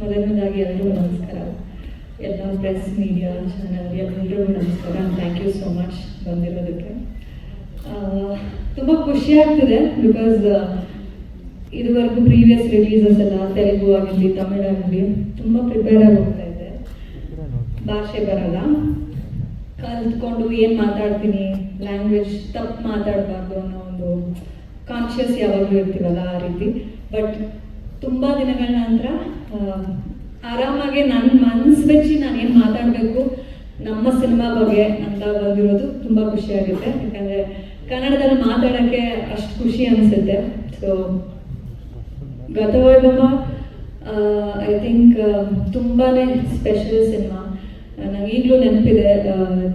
ಮೊದಲನೇದಾಗಿ ಎಲ್ಲರಿಗೂ ನಮಸ್ಕಾರ. ಎಲ್ಲ ಪ್ರೆಸ್ ಮೀಡಿಯಾ ಚಾನಲ್ ಎಲ್ಲರಿಗೂ ನಮಸ್ಕಾರ. ಥ್ಯಾಂಕ್ ಯು ಸೋ ಮಚ್ ಬಂದಿರೋದಕ್ಕೆ. ತುಂಬ ಖುಷಿ ಆಗ್ತಿದೆ ಬಿಕಾಸ್ ಇದುವರೆಗೂ ಪ್ರೀವಿಯಸ್ ರಿಲೀಸಸ್ ಎಲ್ಲ ತೆಲುಗು ಆಗಿರಲಿ, ತಮಿಳ್ ಆಗಿರಲಿ ತುಂಬ ಪ್ರಿಪೇರ್ ಆಗಿ ಇದೆ. ಭಾಷೆ ಬರಲ್ಲ. ಕಲ್ತ್ಕೊಂಡು ಏನು ಮಾತಾಡ್ತೀನಿ? ಲ್ಯಾಂಗ್ವೇಜ್ ತಪ್ಪು ಮಾತಾಡಬಾರ್ದು ಅನ್ನೋ ಒಂದು ಕಾನ್ಷಿಯಸ್ ಯಾವಾಗಲೂ ಇರ್ತೀವಲ್ಲ ಆ ರೀತಿ. ಬಟ್ ತುಂಬ ದಿನಗಳ ನಂತರ ಆರಾಮಾಗಿ ನನ್ನ ಮನ್ಸು ಬೆಚ್ಚಿ ನಾನು ಏನು ಮಾತಾಡಬೇಕು, ನಮ್ಮ ಸಿನಿಮಾ ಬಗ್ಗೆ ಅಂತ ಬಂದಿರೋದು ತುಂಬ ಖುಷಿ ಆಗುತ್ತೆ. ಯಾಕಂದರೆ ಕನ್ನಡದಲ್ಲಿ ಮಾತಾಡೋಕ್ಕೆ ಅಷ್ಟು ಖುಷಿ ಅನಿಸುತ್ತೆ. ಸೊ ಗತವೈಭವ ಐ ಥಿಂಕ್ ತುಂಬಾ ಸ್ಪೆಷಲ್ ಸಿನಿಮಾ. ನಂಗೆ ಈಗಲೂ ನೆನಪಿದೆ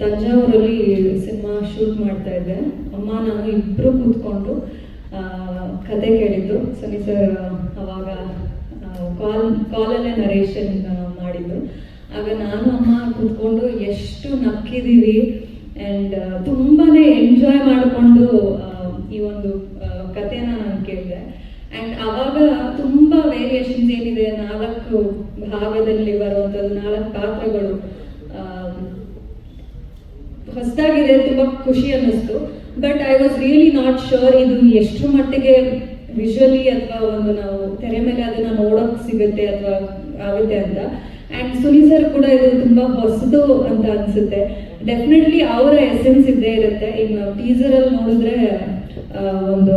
ತಂಜಾವೂರಲ್ಲಿ ಸಿನಿಮಾ ಶೂಟ್ ಮಾಡ್ತಾ ಇದ್ದೆ. ಅಮ್ಮ, ನಾನು ಇಬ್ಬರು ಕೂತ್ಕೊಂಡು ಕತೆ ಕೇಳಿದ್ದು. ಸನಿ ಸರ್ ಅವಾಗ ಕಾಲ್, ಕಾಲಲ್ಲೇ ನರೇಷನ್ ಮಾಡಿದ್ದು. ಆಗ ನಾನು, ಅಮ್ಮ ಕೂತ್ಕೊಂಡು ಎಷ್ಟು ನಕ್ಕಿದ್ದೀವಿ ಆ್ಯಂಡ್ ತುಂಬಾ ಎಂಜಾಯ್ ಮಾಡಿಕೊಂಡು ಈ ಒಂದು ಕಥೆನ ನಾನು ಕೇಳಿದೆ. ಆ್ಯಂಡ್ ಅವಾಗ ತುಂಬ ವೇರಿಯೇಷನ್ಸ್ ಏನಿದೆ, ನಾಲ್ಕು ಭಾಗದಲ್ಲಿ ಬರುವಂಥದ್ದು, ನಾಲ್ಕು ಪಾತ್ರಗಳು ಹೊಸದಾಗಿದೆ, ತುಂಬ ಖುಷಿ ಅನ್ನಿಸ್ತು. But I was really not sure ಇದು ಎಷ್ಟು ಮಟ್ಟಿಗೆ ವಿಜುವಲಿ ಅಥವಾ ಒಂದು ನಾವು ತೆರೆ ಮೇಲೆ ಅದನ್ನ ನೋಡೋಕ್ ಸಿಗುತ್ತೆ ಅಥವಾ ಆಗುತ್ತೆ ಅಂತ. ಆ್ಯಂಡ್ ಸುನಿ ಸರ್ ಕೂಡ ಇದು ತುಂಬ ಹೊಸದು ಅಂತ ಅನ್ಸುತ್ತೆ. ಡೆಫಿನೆಟ್ಲಿ ಅವರ ಎಸೆನ್ಸ್ ಇದ್ದೇ ಇರುತ್ತೆ. ಈಗ ನಾವು ಟೀಸರಲ್ಲಿ ನೋಡಿದ್ರೆ ಒಂದು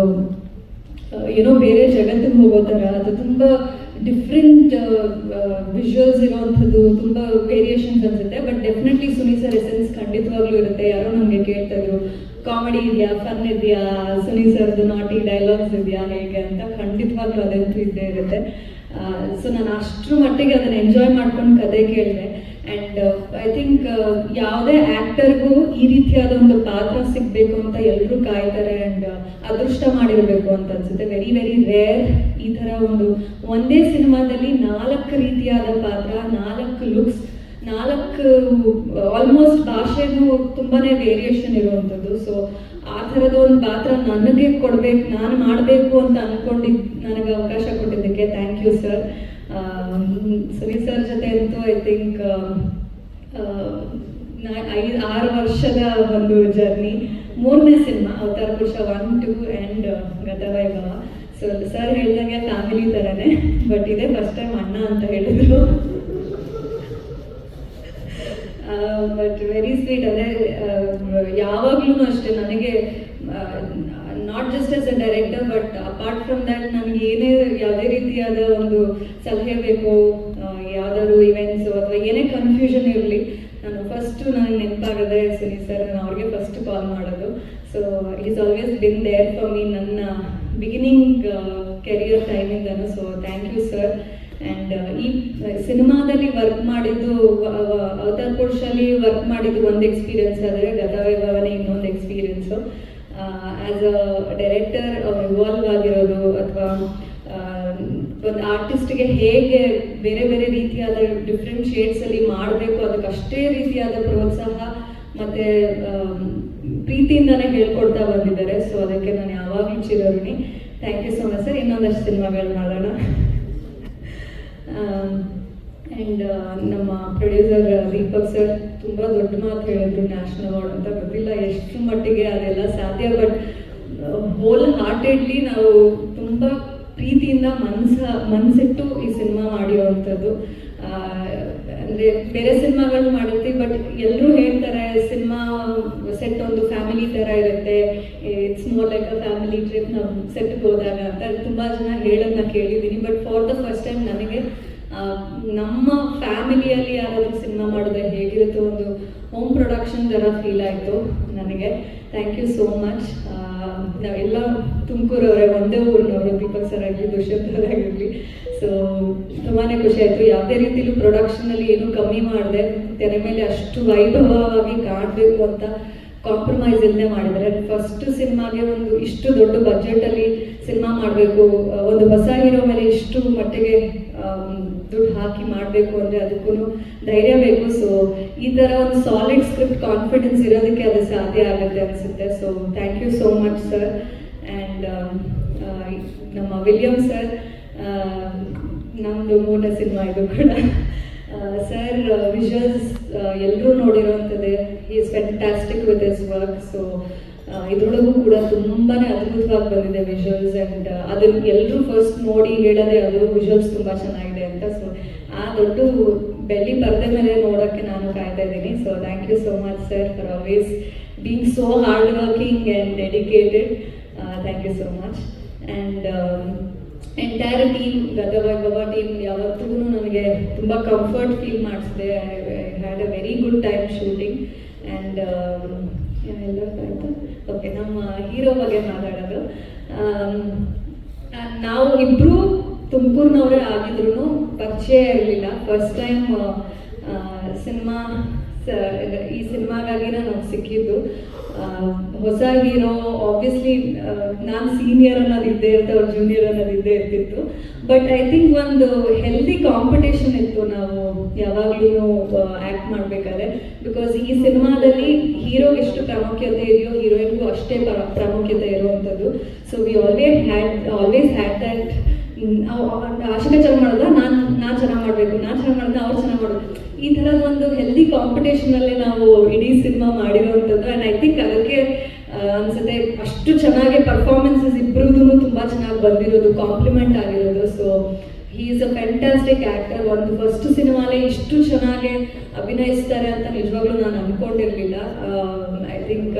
ಏನೋ ಬೇರೆ ಜಗತ್ತಿಗೆ ಹೋಗೋ ಥರ. ಅದು ತುಂಬ ಡಿಫ್ರೆಂಟ್ ವಿಜುವಲ್ಸ್ ಇರುವಂಥದ್ದು, ತುಂಬ ವೇರಿಯೇಷನ್ಸ್ ಅನ್ಸುತ್ತೆ. But definitely Suni sir essence ಖಂಡಿತವಾಗ್ಲೂ ಇರುತ್ತೆ. ಯಾರೋ ನಮಗೆ ಕೇಳ್ತಾ ಕಾಮಿಡಿ ಇದೆಯಾ ಫನ್ ಇದೆಯಾ, ಸುನಿ ಸರ್ದು ನಾಟಿ ಡೈಲಾಗ್ಸ್ ಇದೆಯಾ, ಹೇಗೆ ಅಂತ ಖಂಡಿತವಾಗ್ಲೂ ಅದಂತೂ ಇದ್ದೇ ಇರುತ್ತೆ. ಸೊ ನಾನು ಅಷ್ಟರ ಮಟ್ಟಿಗೆ ಅದನ್ನು ಎಂಜಾಯ್ ಮಾಡ್ಕೊಂಡು ಕತೆ ಕೇಳಿದೆ. ಆ್ಯಂಡ್ ಐ ಥಿಂಕ್ ಯಾವುದೇ ಆ್ಯಕ್ಟರ್ಗೂ ಈ ರೀತಿಯಾದ ಒಂದು ಪಾತ್ರ ಸಿಗಬೇಕು ಅಂತ ಎಲ್ಲರೂ ಕಾಯ್ತಾರೆ ಆ್ಯಂಡ್ ಅದೃಷ್ಟ ಮಾಡಿರಬೇಕು ಅಂತ ಅನ್ಸುತ್ತೆ. ವೆರಿ ವೆರಿ ರೇರ್ ಈ ಥರ ಒಂದು ಒಂದೇ ಸಿನಿಮಾದಲ್ಲಿ ನಾಲ್ಕು ರೀತಿಯಾದ ಪಾತ್ರ, ನಾಲ್ಕು ಲುಕ್ಸ್ ನಾಲ್ಕು ಆಲ್ಮೋಸ್ಟ್ ಭಾಷೆಗೂ ತುಂಬಾನೇ ವೇರಿಯೇಷನ್ ಇರುವಂಥದ್ದು. ಸೊ ಆ ಥರದ ಒಂದು ಪಾತ್ರ ನನಗೆ ಕೊಡ್ಬೇಕು, ನಾನು ಮಾಡಬೇಕು ಅಂತ ಅನ್ಕೊಂಡಿ ನನಗೆ ಅವಕಾಶ ಕೊಟ್ಟಿದ್ದಕ್ಕೆ ಥ್ಯಾಂಕ್ ಯು ಸರ್ ಸರಿ ಸರ್ ಜೊತೆ ಅಂತೂ ಐ ಥಿಂಕ್ ಐದು, ಆರು ವರ್ಷದ ಒಂದು ಜರ್ನಿ ಮೂರನೇ cinema Avatara Purusha one two and Gatavaibhava so sir ಹೇಳಿದಂಗೆ ಫ್ಯಾಮಿಲಿ ಥರನೇ ಬಟ್ ಇದೇ ಫಸ್ಟ್ ಟೈಮ್ ಅಣ್ಣ ಅಂತ ಹೇಳಿದ್ರು. ಬಟ್ ವೆರಿ ಸ್ವೀಟ್ ಅದೇ ಯಾವಾಗ್ಲೂ ಅಷ್ಟೇ ನನಗೆ not just as a director but apart from that ನನಗೆ ಏನೇ ಯಾವುದೇ ರೀತಿಯಾದ ಒಂದು ಸಲಹೆ ಬೇಕು ಯಾವ್ದಾದ್ರು ಇವೆಂಟ್ಸು ಅಥವಾ ಏನೇ ಕನ್ಫ್ಯೂಷನ್ ಇರಲಿ, ನಾನು ಫಸ್ಟು ನನಗೆ ನೆನಪಾಗದೆ ಸರಿ ಸರ್ ನಾನು ಅವ್ರಿಗೆ ಫಸ್ಟ್ ಕಾಲ್ ಮಾಡೋದು. So is always been there for me ನನ್ನ beginning career ಟೈಮಿಂದನು so thank you sir and ಈ ಸಿನಿಮಾದಲ್ಲಿ ವರ್ಕ್ ಮಾಡಿದ್ದು ಅವತಾರ್ ಪುರುಷಲ್ಲಿ ವರ್ಕ್ ಮಾಡಿದ್ದು ಒಂದು ಎಕ್ಸ್ಪೀರಿಯನ್ಸ್ ಆದರೆ ಗತವೈಭವನೇ ಇನ್ನೊಂದು ಎಕ್ಸ್ಪೀರಿಯನ್ಸು ಆ್ಯಸ್ ಅ ಡೈರೆಕ್ಟರ್ ಅವ್ರು ಇವಾಲ್ವ್ ಆಗಿರೋದು ಅಥವಾ ಒಂದು ಆರ್ಟಿಸ್ಟ್ಗೆ ಹೇಗೆ ಬೇರೆ ಬೇರೆ ರೀತಿಯಾದ ಡಿಫ್ರೆಂಟ್ ಶೇಡ್ಸಲ್ಲಿ ಮಾಡಬೇಕು ಅದಕ್ಕೆ ಅಷ್ಟೇ ರೀತಿಯಾದ ಪ್ರೋತ್ಸಾಹ ಮತ್ತು ಪ್ರೀತಿಯಿಂದನೇ ಹೇಳ್ಕೊಡ್ತಾ ಬಂದಿದ್ದಾರೆ. ಸೊ ಅದಕ್ಕೆ ನಾನು ಯಾವಾಗಲೂ ಚಿರೋಣಿ thank you so much sir ಇನ್ನೊಂದಷ್ಟು ಸಿನಿಮಾಗಳು ಮಾಡೋಣ ಆ್ಯಂಡ್ ನಮ್ಮ ಪ್ರೊಡ್ಯೂಸರ್ ದೀಪಕ್ ಸರ್ ತುಂಬ ದೊಡ್ಡ ಮಾತು ಹೇಳಿದ್ರು ನ್ಯಾಷನಲ್ ಅವಾರ್ಡ್ ಅಂತ. ಗೊತ್ತಿಲ್ಲ ಎಷ್ಟು ಮಟ್ಟಿಗೆ ಅದೆಲ್ಲ ಸಾಧ್ಯ ಬಟ್ ಹೋಲ್ ಹಾರ್ಟೆಡ್ಲಿ ನಾವು ತುಂಬ ಪ್ರೀತಿಯಿಂದ ಮನ್ಸ ಮನಸ್ಸಿಟ್ಟು ಈ ಸಿನಿಮಾ ಮಾಡಿರೋವಂಥದ್ದು. ಅಂದರೆ ಬೇರೆ ಸಿನಿಮಾಗಳು ಮಾಡಿರ್ತೀವಿ ಬಟ್ ಎಲ್ಲರೂ ಹೇಳ್ತಾರೆ ಸಿನಿಮಾ ಸೆಟ್ ಒಂದು ಫ್ಯಾಮಿಲಿ ಥರ ಇರುತ್ತೆ. More like a family trip ನಾವು ಸೆಟ್ಗೆ ಹೋದಾಗ ಅಂತ ತುಂಬ ಜನ ಹೇಳೋದನ್ನ ಕೇಳಿದ್ದೀನಿ. But for the first time ನನಗೆ ನಮ್ಮ ಫ್ಯಾಮಿಲಿಯಲ್ಲಿ ಯಾರಾದರೂ ಸಿನಿಮಾ ಮಾಡಿದ್ರೆ ಹೇಗಿರುತ್ತೋ ಒಂದು ಹೋಮ್ ಪ್ರೊಡಕ್ಷನ್ ಥರ ಫೀಲ್ ಆಯಿತು ನನಗೆ. ಥ್ಯಾಂಕ್ ಯು ಸೋ ಮಚ್ ನಾವೆಲ್ಲ ತುಮಕೂರವರೇ ಒಂದೇ ಊರಿನವರು, ದೀಪಕ್ ಸರ್ ಆಗಲಿ, ದುಷ್ಯಂತ್ ಆಗಿರಲಿ ಸೊ ತುಂಬಾ ಖುಷಿ ಆಯಿತು. ಯಾವುದೇ ರೀತಿಲೂ ಪ್ರೊಡಕ್ಷನಲ್ಲಿ ಏನೂ ಕಮ್ಮಿ ಮಾಡಿದೆ. ತೆರೆ ಮೇಲೆ ಅಷ್ಟು ವೈಭವವಾಗಿ ಕಾಣಬೇಕು ಅಂತ ಕಾಂಪ್ರಮೈಸ್ ಇಲ್ಲದೆ ಮಾಡಿದ್ದಾರೆ ಫಸ್ಟ್ ಸಿನಿಮಾಗೆ ಒಂದು ಇಷ್ಟು ದೊಡ್ಡ ಬಜೆಟಲ್ಲಿ ಸಿನಿಮಾ ಮಾಡಬೇಕು ಒಂದು ಹೊಸ ಹೀರೋ ಮೇಲೆ ಇಷ್ಟು ಮಟ್ಟಿಗೆ ದುಡ್ಡು ಹಾಕಿ ಮಾಡಬೇಕು ಅಂದರೆ ಅದಕ್ಕೂ ಧೈರ್ಯ ಬೇಕು. ಸೊ ಈ ಥರ ಒಂದು ಸಾಲಿಡ್ ಸ್ಕ್ರಿಪ್ಟ್ ಕಾನ್ಫಿಡೆನ್ಸ್ ಇರೋದಕ್ಕೆ ಅದು ಸಾಧ್ಯ ಆಗುತ್ತೆ ಅನಿಸುತ್ತೆ. So thank you so much sir and ನಮ್ಮ ವಿಲಿಯಮ್ ಸರ್ ನಮ್ಮದು ಮೂರನೇ ಸಿನಿಮಾ ಇದು ಕೂಡ. ಸರ್ ವಿಜುವಲ್ಸ್ ಎಲ್ಲರೂ ನೋಡಿರೋವಂಥದ್ದೇ he is fantastic with his work so ಇದ್ರೊಳಗೂ ಕೂಡ ತುಂಬಾ ಅದ್ಭುತವಾಗಿ ಬಂದಿದೆ ವಿಜುವಲ್ಸ್ ಆ್ಯಂಡ್ ಅದನ್ನು ಎಲ್ಲರೂ ಫಸ್ಟ್ ನೋಡಿ ಹೇಳೋದೇ ಅದು ವಿಜುವಲ್ಸ್ ತುಂಬ ಚೆನ್ನಾಗಿದೆ ಅಂತ. ಸೊ ಆ ದೊಡ್ಡ ಬೆಳ್ಳಿ ಪರದೆ ಮೇಲೆ ನೋಡೋಕ್ಕೆ ನಾನು ಕಾಯ್ತಾ ಇದ್ದೀನಿ. So thank you so much sir for always being so hard working and dedicated thank you so much and entire team Gadag team ತುಂಬ comfort feel ಮಾಡಿಸಿದೆ. I had a very good time shooting and ಎಲ್ಲ okay ನಮ್ಮ hero ಬಗ್ಗೆ ಮಾತಾಡೋದು. ಆ, ನಾವು ಇಬ್ಬರು ತುಮಕೂರಿನವರೇ ಆಗಿದ್ರು ಪರಿಚಯ ಇರಲಿಲ್ಲ. ಫಸ್ಟ್ ಟೈಮ್ ಸಿನಿಮಾ ಈ ಸಿನಿಮಾಗಾಗಿ ನಾನು ಸಿಕ್ಕಿದ್ದು. ಹೊಸ ಹೀರೋ ಆಬ್ವಿಯಸ್ಲಿ ನಾನು ಸೀನಿಯರ್ ಅನ್ನೋದು ಇದ್ದೇ ಇರುತ್ತೆ ಅವ್ರು ಜೂನಿಯರ್ ಅನ್ನೋದು ಇದ್ದೇ ಇರ್ತಿತ್ತು. ಬಟ್ ಐ ಥಿಂಕ್ ಒಂದು ಹೆಲ್ದಿ ಕಾಂಪಿಟೇಷನ್ ಇತ್ತು ನಾವು ಯಾವಾಗಲೂ ಆ್ಯಕ್ಟ್ ಮಾಡಬೇಕಾದ್ರೆ. ಬಿಕಾಸ್ ಈ ಸಿನಿಮಾದಲ್ಲಿ ಹೀರೋಗೆ ಎಷ್ಟು ಪ್ರಾಮುಖ್ಯತೆ ಇದೆಯೋ ಹೀರೋಯಿನ್ಗೂ ಅಷ್ಟೇ ಪ್ರ- ಪ್ರಾಮುಖ್ಯತೆ ಇರುವಂಥದ್ದು. So we always had always had that Ashika ಚೆನ್ನಾಗಿ ಮಾಡಲ್ಲ, ನಾನು ನಾನು ಚೆನ್ನಾಗಿ ಮಾಡಬೇಕು, ನಾನು ಚೆನ್ನಾಗಿ ಮಾಡಿದ್ರೆ ಅವ್ರು ಚೆನ್ನಾಗಿ ಮಾಡಬೇಕು. ಈ ಥರದ ಒಂದು ಹೆಲ್ದಿ ಕಾಂಪಿಟೇಷನಲ್ಲಿ ನಾವು ಇಡೀ ಸಿನಿಮಾ ಮಾಡಿರೋವಂಥದ್ದು ಆ್ಯಂಡ್ ಐ ಥಿಂಕ್ ಅದಕ್ಕೆ ಅನ್ಸುತ್ತೆ ಅಷ್ಟು ಚೆನ್ನಾಗಿ ಪರ್ಫಾರ್ಮೆನ್ಸಸ್ ಇಬ್ಬರದೂ ತುಂಬ ಚೆನ್ನಾಗಿ ಬಂದಿರೋದು ಕಾಂಪ್ಲಿಮೆಂಟ್ ಆಗಿರೋದು. So he is a fantastic actor ಒಂದು ಫಸ್ಟ್ ಸಿನಿಮಾಲೇ ಇಷ್ಟು ಚೆನ್ನಾಗಿ ಅಭಿನಯಿಸ್ತಾರೆ ಅಂತ ನಿಜವಾಗ್ಲೂ ನಾನು ಅಂದ್ಕೊಂಡಿರಲಿಲ್ಲ I think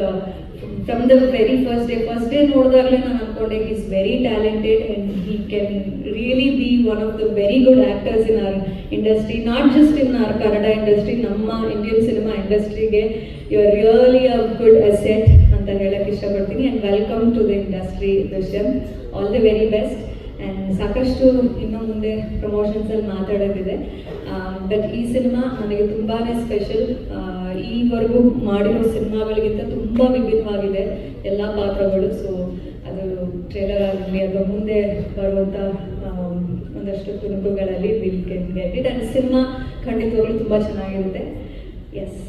from the very first day first day ನೋಡಿದಾಗಲೇ ನಾನು ಅನ್ಕೊಂಡೆ is very talented and he can really be one of the very good actors in our industry not just in our Kannada industry ನಮ್ಮ Indian cinema ಇಂಡಸ್ಟ್ರಿಗೆ you are really a good asset ಅಂತ ಹೇಳಕ್ಕೆ ಇಷ್ಟಪಡ್ತೀನಿ. And welcome to the industry Darshan all the very best and ಸಾಕಷ್ಟು ಇನ್ನು ಮುಂದೆ ಪ್ರಮೋಷನ್ಸಲ್ಲಿ ಮಾತಾಡೋದಿದೆ. But ಈ cinema ನನಗೆ ತುಂಬಾ ಸ್ಪೆಷಲ್ ಈವರೆಗೂ ಮಾಡಿರೋ ಸಿನಿಮಾಗಳಿಗಿಂತ ತುಂಬ ವಿಭಿನ್ನವಾಗಿದೆ ಎಲ್ಲ ಪಾತ್ರಗಳು ಸೊ ಅದು ಟ್ರೇಲರ್ ಆಗಲಿ ಅಥವಾ ಮುಂದೆ ಬರುವಂಥ ಒಂದಷ್ಟು ತುಣುಕುಗಳಲ್ಲಿ ವಿಲ್ ಗೆಟ್ ಇಟ್ ಸಿನಿಮಾ ಖಂಡಿತವಾಗ್ಲೂ ತುಂಬ ಚೆನ್ನಾಗಿರುತ್ತೆ. ಎಸ್